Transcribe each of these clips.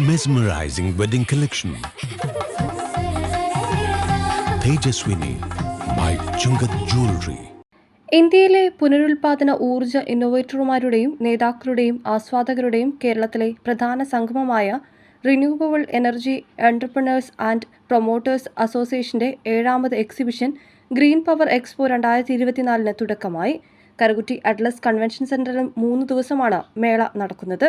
mesmerizing wedding collection. Tejaswini by Chungat Jewelry. ഇന്ത്യയിലെ പുനരുൽപാദന ഊർജ ഇന്നോവേറ്റർമാരുടെയും നേതാക്കളുടെയും ആസ്വാദകരുടെയും കേരളത്തിലെ പ്രധാന സംഗമമായ renewable energy entrepreneurs and promoters അസോസിയേഷന്റെ ഏഴാമത് എക്സിബിഷൻ ഗ്രീൻ പവർ എക്സ്പോ രണ്ടായിരത്തി ഇരുപത്തിനാലിന് തുടക്കമായി കരകുറ്റി അഡ്ലസ് കൺവെൻഷൻ സെന്ററിൽ മൂന്ന് ദിവസമാണ് മേള നടക്കുന്നത്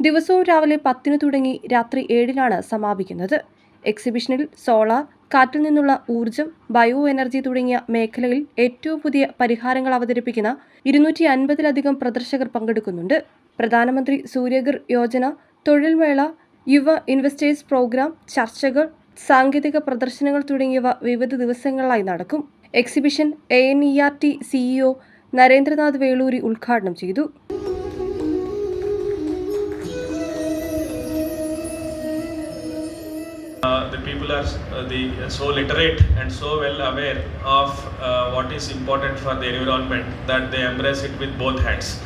ദിവസവും രാവിലെ പത്തിന് തുടങ്ങി രാത്രി ഏഴിനാണ് സമാപിക്കുന്നത്. എക്സിബിഷനിൽ സോളാർ കാറ്റിൽ നിന്നുള്ള ഊർജം ബയോ എനർജി തുടങ്ങിയ മേഖലയിൽ ഏറ്റവും പുതിയ പരിഹാരങ്ങൾ അവതരിപ്പിക്കുന്ന ഇരുന്നൂറ്റി അൻപതിലധികം പ്രദർശകർ പങ്കെടുക്കുന്നുണ്ട്. പ്രധാനമന്ത്രി സൂര്യഗർ യോജന തൊഴിൽ മേള യുവ ഇൻവെസ്റ്റേഴ്സ് പ്രോഗ്രാം ചർച്ചകൾ സാങ്കേതിക പ്രദർശനങ്ങൾ തുടങ്ങിയവ വിവിധ ദിവസങ്ങളിലായി നടക്കും. Exhibition A N E R T CEO Narendranath Veluri ഉദ്ഘാടനം ചെയ്തു. The people are uh, the, so literate and so well aware of uh, what is important for the environment that they embrace it with both hands.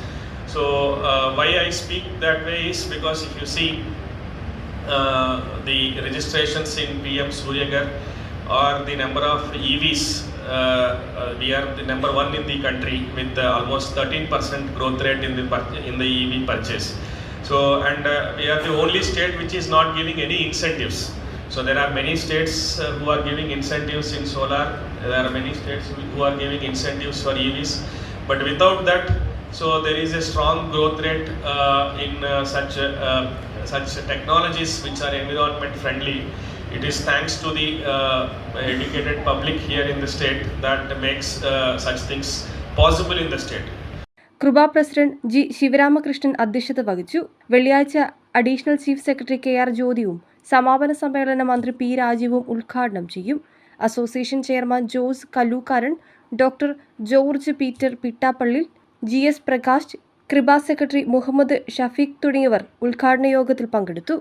So, uh, why I speak that way is because if you see uh, the registrations in PM Suryagar or the number of EVs, uh, uh, we are the number one in the country with uh, almost 13% growth rate in the in the EV purchase. So, and uh, we are the only state which is not giving any incentives. So, there are many states uh, who are giving incentives in solar. There are many states who are giving incentives for EVs. But without that, so there is a strong growth rate uh, in uh, such uh, such technologies which are environment friendly. It is thanks to the uh, educated public here in the state that makes uh, such things possible in the state. Kripa president G Sivaramakrishnan അധ്യക്ഷത വഹിച്ചു വെള്ളിയാഴ്ച additional chief secretary K R ജ്യോതിയും സമാപന സമ്മേളനം മന്ത്രി P രാജീവും ഉദ്ഘാടനം ചെയ്യും. Association chairman Jose Kallookaran doctor George Peter Pittappilly G S Prakash Kripa secretary Muhammad Shafeeq തുടങ്ങിയവർ ഉദ്ഘാടന യോഗത്തിൽ പങ്കെടുത്തു.